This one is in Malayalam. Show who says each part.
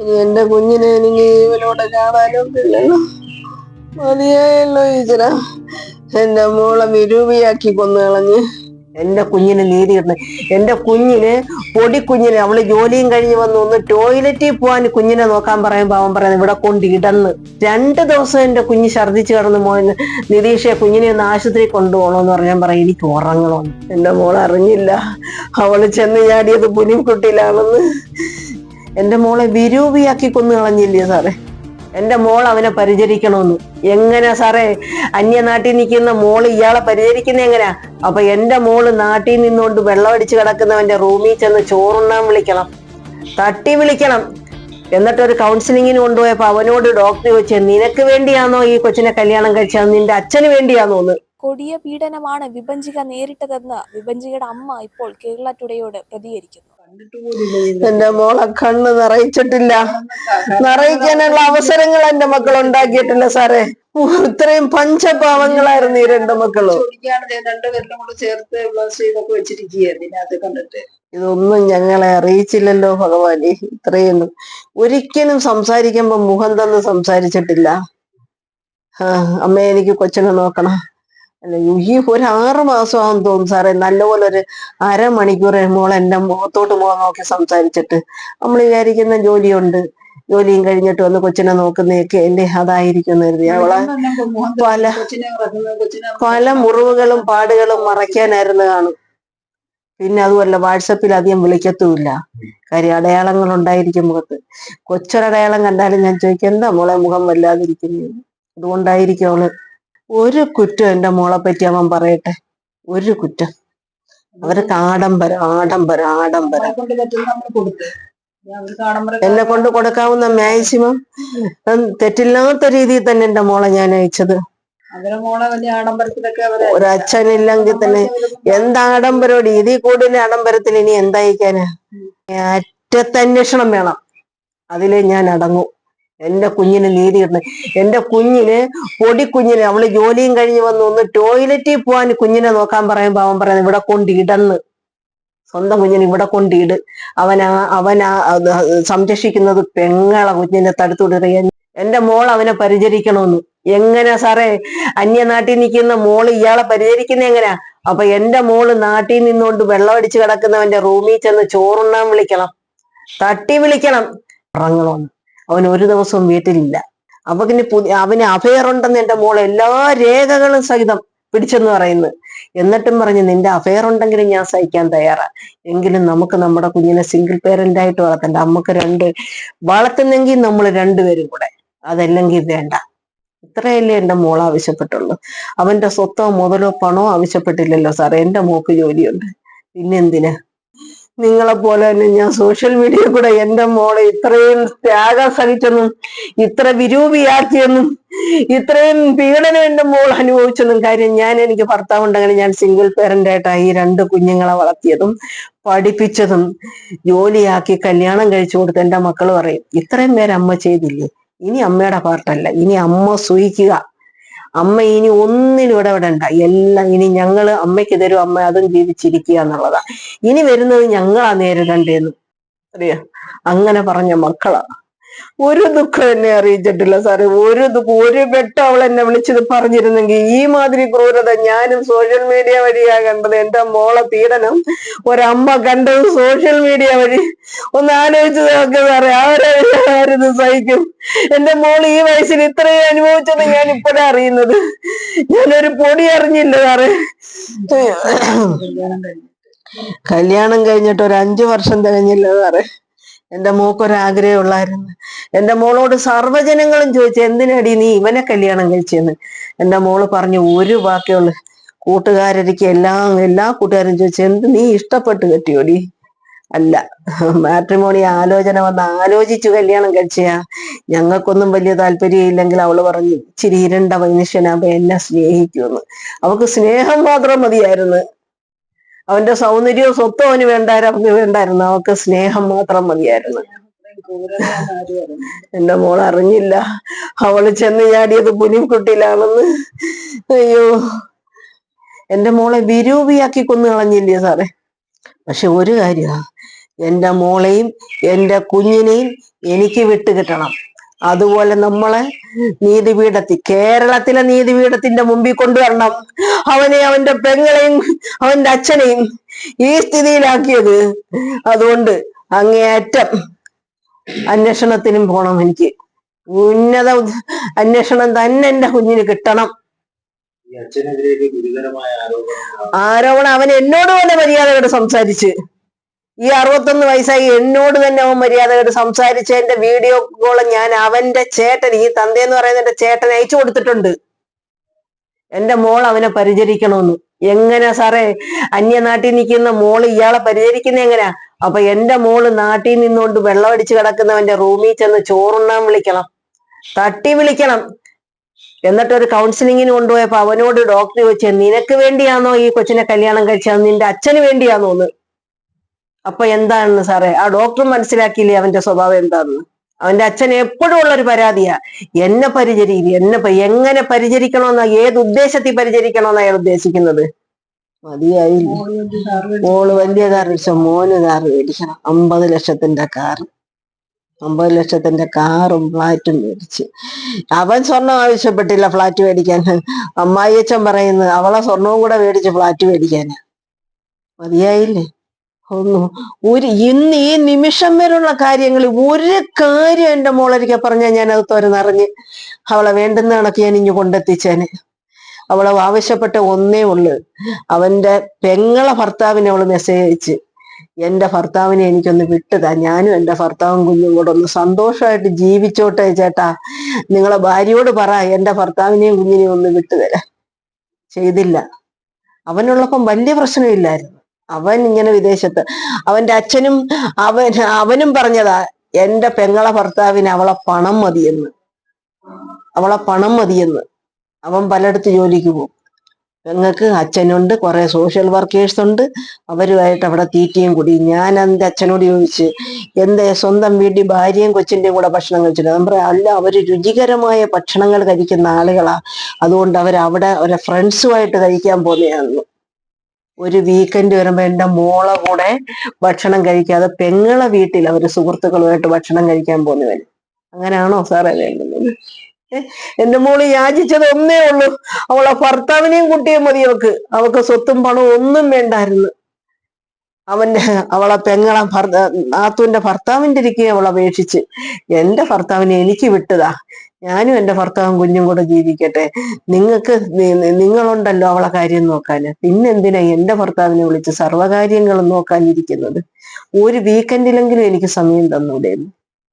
Speaker 1: ഇനി എന്റെ കുഞ്ഞിനെ എനിക്ക് ഇവനോട് കാണാനൊക്കില്ലല്ലോ മതിയായല്ലോ ഈശ്വര. എന്റെ മോളെ വിരൂപിയാക്കി കൊന്നു കളഞ്ഞ്. എന്റെ കുഞ്ഞിന് നീതി കിട്ടണം എന്റെ കുഞ്ഞിന് പൊടിക്കുഞ്ഞിന് അവൾ ജോലിയും കഴിഞ്ഞ് വന്ന് ഒന്ന് ടോയ്ലറ്റിൽ പോവാൻ കുഞ്ഞിനെ നോക്കാൻ പറയുമ്പോ അവൻ പറയുന്നത് ഇവിടെ കൊണ്ട് ഇടന്ന്. രണ്ട് ദിവസം എന്റെ കുഞ്ഞ് ഛർദ്ദിച്ച് കിടന്ന് മോന് നിതീഷെ കുഞ്ഞിനെ ഒന്ന് ആശുപത്രി കൊണ്ടുപോകണമെന്ന് പറഞ്ഞാൽ പറയും എനിക്ക് ഉറങ്ങണമെന്ന് എന്റെ മോൾ അറിഞ്ഞില്ല. അവൾ ചെന്ന് ചാടിയത് പുലിക്കുട്ടിയിലാണെന്ന്. എന്റെ മോളെ വിരൂപിയാക്കി കൊന്നു കളഞ്ഞില്ലേ സാറേ? എന്റെ മോൾ അവനെ പരിചരിക്കണമെന്ന്. എങ്ങനെ സാറേ? അന്യനാട്ടിൽ നിൽക്കുന്ന മോൾ ഇയാളെ പരിചരിക്കുന്ന എങ്ങനെയാ? അപ്പൊ എന്റെ മോൾ നാട്ടിൽ നിന്നുകൊണ്ട് വെള്ളമടിച്ച് കിടക്കുന്നവന്റെ റൂമിൽ ചെന്ന് ചോറുണ്ണാൻ വിളിക്കണം. തട്ടി വിളിക്കണം. എന്നിട്ട് ഒരു കൗൺസിലിങ്ങിന് കൊണ്ടുപോയപ്പോ അവനോട് ഡോക്ടർ ചോദിച്ചത് നിനക്ക് വേണ്ടിയാണോ ഈ കൊച്ചിനെ കല്യാണം കഴിച്ചത്? നിന്റെ അച്ഛന് വേണ്ടിയാണോ എന്ന്?
Speaker 2: കൊടിയ പീഡനമാണ് വിഭഞ്ചിക നേരിട്ടതെന്ന് വിഭഞ്ചികയുടെ അമ്മ ഇപ്പോൾ കേരള ടുഡേയോട് പ്രതികരിക്കുന്നു.
Speaker 1: എന്റെ മോളെ കണ്ണ് നിറയിച്ചിട്ടില്ല. നിറയിക്കാനുള്ള അവസരങ്ങൾ എന്റെ മക്കൾ ഉണ്ടാക്കിയിട്ടില്ല സാറേ. ഇത്രയും പഞ്ചപാവങ്ങളായിരുന്നു ഈ രണ്ട് മക്കളും. ഇതൊന്നും ഞങ്ങളെ അറിയിച്ചില്ലല്ലോ ഭഗവാനെ. ഇത്രയൊന്നും. ഒരിക്കലും സംസാരിക്കുമ്പോ മുഖം തന്ന് സംസാരിച്ചിട്ടില്ല. ആ അമ്മ എനിക്ക് കൊച്ചിനെ നോക്കണം. ഈ ഒരു ആറ് മാസമാണെന്ന് തോന്നുന്നു സാറേ. നല്ലപോലെ ഒരു അരമണിക്കൂർ മോൾ എന്റെ മുഖത്തോട്ട് മുഖം നോക്കി സംസാരിച്ചിട്ട്. നമ്മൾ വിചാരിക്കുന്ന ജോലിയുണ്ട്. ജോലിയും കഴിഞ്ഞിട്ട് വന്ന് കൊച്ചിനെ നോക്കുന്നതൊക്കെ എന്റെ അതായിരിക്കും കരുതി. അവളെ പല- പല മുറിവുകളും പാടുകളും മറയ്ക്കാനായിരുന്നു കാണും. പിന്നെ അതുമല്ല വാട്സപ്പിൽ അധികം വിളിക്കത്തുമില്ല. കാര്യം അടയാളങ്ങൾ ഉണ്ടായിരിക്കും മുഖത്ത്. കൊച്ചൊരടയാളം കണ്ടാലും ഞാൻ ചോദിക്കും എന്താ മോളെ മുഖം വല്ലാതിരിക്കുന്നു? അതുകൊണ്ടായിരിക്കും അവൾ ഒരു കുറ്റം എന്റെ മോളെ പറ്റി അവൻ പറയട്ടെ? ഒരു കുറ്റം. അവർക്ക് ആഡംബരം ആഡംബരം. ആഡംബരം എന്നെ കൊണ്ട് കൊടുക്കാവുന്ന മാക്സിമം തെറ്റില്ലാത്ത രീതിയിൽ തന്നെ എന്റെ മോളെ ഞാൻ അയച്ചത്. ഒരച്ഛനില്ലെങ്കിൽ തന്നെ എന്താ ആഡംബരോട് ഇതിൽ കൂടുതൽ ആഡംബരത്തിൽ ഇനി എന്തായിക്കാന് അറ്റത്തന്വേഷണം വേണം. അതിലേ ഞാൻ അടങ്ങൂ. എന്റെ കുഞ്ഞിന് നീതി കിട്ടണം. എന്റെ കുഞ്ഞിന് പൊടി കുഞ്ഞിന് അവൾ ജോലിയും കഴിഞ്ഞ് വന്ന് ഒന്ന് ടോയ്ലറ്റിൽ പോവാൻ കുഞ്ഞിനെ നോക്കാൻ പറയുമ്പോ അവൻ പറയുന്നത് ഇവിടെ കൊണ്ടിടന്ന് സ്വന്തം കുഞ്ഞിന് ഇവിടെ കൊണ്ടിട് അവനാ അവനാ സംരക്ഷിക്കുന്നത് പെങ്ങളെ കുഞ്ഞിനെ തടുത്തുവിടുക എന്റെ മോൾ അവനെ പരിചരിക്കണമെന്ന് എങ്ങനെ സാറേ? അന്യനാട്ടിൽ നിൽക്കുന്ന മോൾ ഇയാളെ പരിചരിക്കുന്ന എങ്ങനെയാ അപ്പൊ എന്റെ മോൾ നാട്ടിൽ നിന്നുകൊണ്ട് വെള്ളമടിച്ച് കിടക്കുന്നവന്റെ റൂമിൽ ചെന്ന് ചോറുണ്ണാൻ വിളിക്കണം. തട്ടി വിളിക്കണം. ഉറങ്ങണമെന്ന് അവൻ ഒരു ദിവസവും വീട്ടിലില്ല. അവന് പുതിയ അവന് അഫയർ ഉണ്ടെന്ന് എന്റെ മോൾ എല്ലാ രേഖകളും സഹിതം പിടിച്ചെന്ന് പറയുന്നു. എന്നിട്ടും പറഞ്ഞ് നിന്റെ അഫയർ ഉണ്ടെങ്കിലും ഞാൻ സഹിക്കാൻ തയ്യാറാ. എങ്കിലും നമുക്ക് നമ്മുടെ കുഞ്ഞിനെ സിംഗിൾ പേരന്റ് ആയിട്ട് വളർത്തണ്ട. നമുക്ക് രണ്ട് വളർത്തുന്നെങ്കിൽ നമ്മൾ രണ്ടുപേരും കൂടെ. അതല്ലെങ്കിൽ വേണ്ട. ഇത്രയല്ലേ എന്റെ മോൾ ആവശ്യപ്പെട്ടുള്ളൂ. അവന്റെ സ്വത്തോ മുതലോ പണോ ആവശ്യപ്പെട്ടില്ലല്ലോ സാറേ. എന്റെ മോക്ക് ജോലിയുണ്ട്. പിന്നെന്തിനാ? നിങ്ങളെ പോലെ തന്നെ ഞാൻ സോഷ്യൽ മീഡിയ കൂടെ എന്റെ മോളെ ഇത്രയും ത്യാഗം സഹിച്ചെന്നും ഇത്ര വിരൂപിയാക്കിയെന്നും ഇത്രയും പീഡനം എന്റെ മോൾ അനുഭവിച്ചെന്നും കാര്യം ഞാൻ എനിക്ക് ഭർത്താവ് ഉണ്ടെങ്കിൽ ഞാൻ സിംഗിൾ പേരന്റ് ആയിട്ടാണ് ഈ രണ്ട് കുഞ്ഞുങ്ങളെ വളർത്തിയതും പഠിപ്പിച്ചതും ജോലിയാക്കി കല്യാണം കഴിച്ചു കൊടുത്ത എന്റെ മക്കൾ പറയും ഇത്രയും പേര് അമ്മ ചെയ്തില്ലേ? ഇനി അമ്മയുടെ പാർട്ടല്ല. ഇനി അമ്മ സൂഹിക്കുക. അമ്മ ഇനി ഒന്നിനും ഇടപെടണ്ട. എല്ലാം ഇനി ഞങ്ങൾ അമ്മയ്ക്ക് തരും അമ്മ അതും ജീവിച്ചിരിക്കുക എന്നുള്ളതാ. ഇനി വരുന്നത് ഞങ്ങളാ നേരിടണ്ടേന്ന് അറിയാ? അങ്ങനെ പറഞ്ഞ മക്കളാ. ഒരു ദുഃഖം എന്നെ അറിയിച്ചിട്ടില്ല സാറേ. ഒരു ദുഃഖം. ഒരു വെട്ടം അവൾ എന്നെ വിളിച്ചത് പറഞ്ഞിരുന്നെങ്കിൽ ഈ മാതിരി ക്രൂരത ഞാനും സോഷ്യൽ മീഡിയ വഴിയാ കണ്ടത്. എന്റെ മോളെ പീഡനം ഒരമ്മ കണ്ടത് സോഷ്യൽ മീഡിയ വഴി. ഒന്ന് ആലോചിച്ച് നോക്ക് സാറേ. ആരായിരുന്നു സഹിക്കും. എന്റെ മോൾ ഈ വയസ്സിൽ ഇത്രയും അനുഭവിച്ചത് ഞാൻ ഇപ്പോഴാ അറിയുന്നത്. ഞാനൊരു പൊടി അറിഞ്ഞില്ല സാറേ.
Speaker 3: കല്യാണം
Speaker 1: കഴിഞ്ഞിട്ട് ഒരു അഞ്ചു വർഷം തികഞ്ഞില്ല സാറേ. എന്റെ മോക്കൊരാഗ്രഹം ഉള്ളായിരുന്നു എന്റെ മോളോട് സർവജനങ്ങളും ചോദിച്ചു എന്തിനടി നീ ഇവനെ കല്യാണം കഴിച്ചെന്ന്? എന്റെ മോൾ പറഞ്ഞു ഒരു വാക്കേ ഉള്ളു. കൂട്ടുകാരരിക്ക് എല്ലാ എല്ലാ കൂട്ടുകാരും ചോദിച്ചു എന്ത് നീ ഇഷ്ടപ്പെട്ട് കെട്ടിയോടി? അല്ല മാട്രിമോണി ആലോചന വന്ന് ആലോചിച്ചു കല്യാണം കഴിച്ചയാ. ഞങ്ങൾക്കൊന്നും വലിയ താല്പര്യം ഇല്ലെങ്കിൽ അവൾ പറഞ്ഞു ഇച്ചിരി ഇരുണ്ട മനുഷ്യനാകുമ്പോ എന്നെ സ്നേഹിക്കുമെന്ന്. അവക്ക് സ്നേഹം മാത്രം മതിയായിരുന്നു. അവന്റെ സൗന്ദര്യവും സ്വത്തും അവന് വേണ്ടായിരുന്നു വേണ്ടായിരുന്നു. അവക്ക് സ്നേഹം മാത്രം മതിയായിരുന്നു. എന്റെ മോൾ അറിഞ്ഞില്ല. അവൾ ചെന്ന് ചാടിയത് പുലിക്കുട്ടിയിലാണെന്ന് അയ്യോ. എന്റെ മോളെ വിരൂപിയാക്കി കൊന്നു കളഞ്ഞില്ലേ സാറേ? പക്ഷെ ഒരു കാര്യ എന്റെ മോളെയും എന്റെ കുഞ്ഞിനെയും എനിക്ക് വിട്ട് കിട്ടണം. അതുപോലെ നമ്മളെ നീതിപീഠത്തിൽ കേരളത്തിലെ നീതിപീഠത്തിന്റെ മുമ്പിൽ കൊണ്ടുവരണം. അവനെ അവന്റെ പെങ്ങളെയും അവന്റെ അച്ഛനെയും ഈ സ്ഥിതിയിലാക്കിയത്. അതുകൊണ്ട് അങ്ങേയറ്റം അന്വേഷണത്തിനും പോണം എനിക്ക്. ഉന്നത അന്വേഷണം തന്നെ എന്റെ കുഞ്ഞിന് കിട്ടണം. ആരോപണം അവൻ എന്നോട് പോലെ മര്യാദയോട് സംസാരിച്ച്. ഈ അറുപത്തൊന്ന് വയസ്സായി എന്നോട് തന്നെ അവൻ മര്യാദയോട് സംസാരിച്ച എന്റെ വീഡിയോ കോൾ ഞാൻ അവന്റെ ചേട്ടൻ ഈ തന്തയെന്ന് പറയുന്ന എന്റെ ചേട്ടൻ അയച്ചു കൊടുത്തിട്ടുണ്ട്. എന്റെ മോൾ അവനെ പരിചരിക്കണമെന്ന്. എങ്ങനെ സാറേ? അന്യനാട്ടിൽ നിൽക്കുന്ന മോൾ ഇയാളെ പരിചരിക്കുന്ന എങ്ങനെയാ അപ്പൊ എന്റെ മോൾ നാട്ടിൽ നിന്നുകൊണ്ട് വെള്ളമടിച്ച് കിടക്കുന്നവന്റെ റൂമിൽ ചെന്ന് ചോറുണ്ണാൻ വിളിക്കണം. തട്ടി വിളിക്കണം. എന്നിട്ട് ഒരു കൗൺസിലിങ്ങിന് കൊണ്ടുപോയപ്പോ അവനോട് ഡോക്ടർ ചോദിച്ചത് നിനക്ക് വേണ്ടിയാണോ ഈ കൊച്ചിനെ കല്യാണം കഴിച്ചത്? നിന്റെ അച്ഛന് വേണ്ടിയാണോ എന്ന്. അപ്പൊ എന്താണെന്ന് സാറേ? ആ ഡോക്ടർ മനസ്സിലാക്കിയില്ലേ അവന്റെ സ്വഭാവം എന്താണെന്ന്? അവന്റെ അച്ഛൻ എപ്പോഴും ഉള്ളൊരു പരാതിയാ. എന്നെ പരിചരിക്കും എന്നെ എങ്ങനെ പരിചരിക്കണമെന്ന ഏത് ഉദ്ദേശത്തിൽ പരിചരിക്കണമെന്നാ അയാൾ ഉദ്ദേശിക്കുന്നത്? മതിയായില്ല.
Speaker 3: മോൾ വലിയ
Speaker 1: കാർ മേടിച്ച മോന് കാർ മേടിക്കണം. അമ്പത് ലക്ഷത്തിന്റെ കാർ അമ്പത് ലക്ഷത്തിന്റെ കാറും ഫ്ലാറ്റും മേടിച്ച്. അവൻ സ്വർണം ആവശ്യപ്പെട്ടില്ല ഫ്ലാറ്റ് മേടിക്കാൻ. അമ്മായിയച്ഛൻ പറയുന്നത് അവളെ സ്വർണവും കൂടെ മേടിച്ച് ഫ്ലാറ്റ് മേടിക്കാനാ. മതിയായില്ലേ? ഒരു ഇന്ന് ഈ നിമിഷം വരെയുള്ള കാര്യങ്ങൾ ഒരു കാര്യം എന്റെ മോളൊരിക്കൽ പറഞ്ഞാൽ ഞാൻ അത് തുരന്നറിഞ്ഞ്. അവളെ വേണ്ടുന്ന കണക്ക് ഞാൻ ഇഞ്ഞു കൊണ്ടെത്തിച്ചേനെ. അവളെ ആവശ്യപ്പെട്ട ഒന്നേ ഉള്ളു. അവന്റെ പെങ്ങളെ ഭർത്താവിനെ അവൾ മെസ്സേജ് അയച്ച് എന്റെ ഭർത്താവിനെ എനിക്കൊന്ന് വിട്ടുതാ. ഞാനും എന്റെ ഭർത്താവും കുഞ്ഞും കൂടെ ഒന്ന് സന്തോഷമായിട്ട് ജീവിച്ചോട്ടെ ചേട്ടാ. നിങ്ങളെ ഭാര്യയോട് പറ എന്റെ ഭർത്താവിനെയും കുഞ്ഞിനെയും ഒന്ന് വിട്ടുതരാൻ. ചെയ്തില്ല. അവനുള്ളപ്പം വലിയ പ്രശ്നമില്ലായിരുന്നു. അവൻ ഇങ്ങനെ വിദേശത്ത്. അവന്റെ അച്ഛനും അവൻ അവനും പറഞ്ഞതാ എന്റെ പെങ്ങളെ ഭർത്താവിന് അവളെ പണം മതിയെന്ന്. അവളെ പണം മതിയെന്ന്. അവൻ പലയിടത്ത് ജോലിക്ക് പോകും. പെങ്ങൾക്ക് അച്ഛനുണ്ട് കുറെ സോഷ്യൽ വർക്കേഴ്സ് ഉണ്ട്. അവരുമായിട്ട് അവിടെ തീറ്റയും കൂടി. ഞാൻ എന്റെ അച്ഛനോട് ചോദിച്ച് എന്റെ സ്വന്തം വീട്ടിൽ ഭാര്യയും കൊച്ചിന്റെയും കൂടെ ഭക്ഷണം കഴിച്ചിട്ട്? പറയാം അല്ല അവർ രുചികരമായ ഭക്ഷണങ്ങൾ കഴിക്കുന്ന ആളുകളാ. അതുകൊണ്ട് അവർ അവിടെ അവരെ ഫ്രണ്ട്സുമായിട്ട് കഴിക്കാൻ പോകുന്നതാണെന്ന്. ഒരു വീക്കെൻഡ് വരുമ്പോ എന്റെ മോളെ കൂടെ ഭക്ഷണം കഴിക്കാതെ പെങ്ങളെ വീട്ടിൽ അവർ സുഹൃത്തുക്കളുമായിട്ട് ഭക്ഷണം കഴിക്കാൻ പോകുന്നവൻ അങ്ങനെയാണോ സാറേ വേണ്ടുന്നത് ഏ? എന്റെ മോൾ യാചിച്ചത് ഒന്നേ ഉള്ളൂ. അവളെ ഭർത്താവിനെയും കുട്ടിയും മതി അവക്ക്. അവക്ക് സ്വത്തും പണവും ഒന്നും വേണ്ടായിരുന്നു. അവന്റെ അവളെ പെങ്ങളെ ഭർത്താ നാത്തുവിന്റെ ഭർത്താവിന്റെ ഇരിക്കുകയും അവളെ അപേക്ഷിച്ച്. എന്റെ ഭർത്താവിനെ എനിക്ക് വിട്ടതാ. ഞാനും എന്റെ ഭർത്താവും കുഞ്ഞും കൂടെ ജീവിക്കട്ടെ. നിങ്ങൾക്ക് നിങ്ങളുണ്ടല്ലോ അവളെ കാര്യം നോക്കാൻ പിന്നെന്തിനാ എന്റെ ഭർത്താവിനെ വിളിച്ച് സർവകാര്യങ്ങളും നോക്കാനിരിക്കുന്നത്? ഒരു വീക്കെൻഡിലെങ്കിലും എനിക്ക് സമയം തന്നൂടെ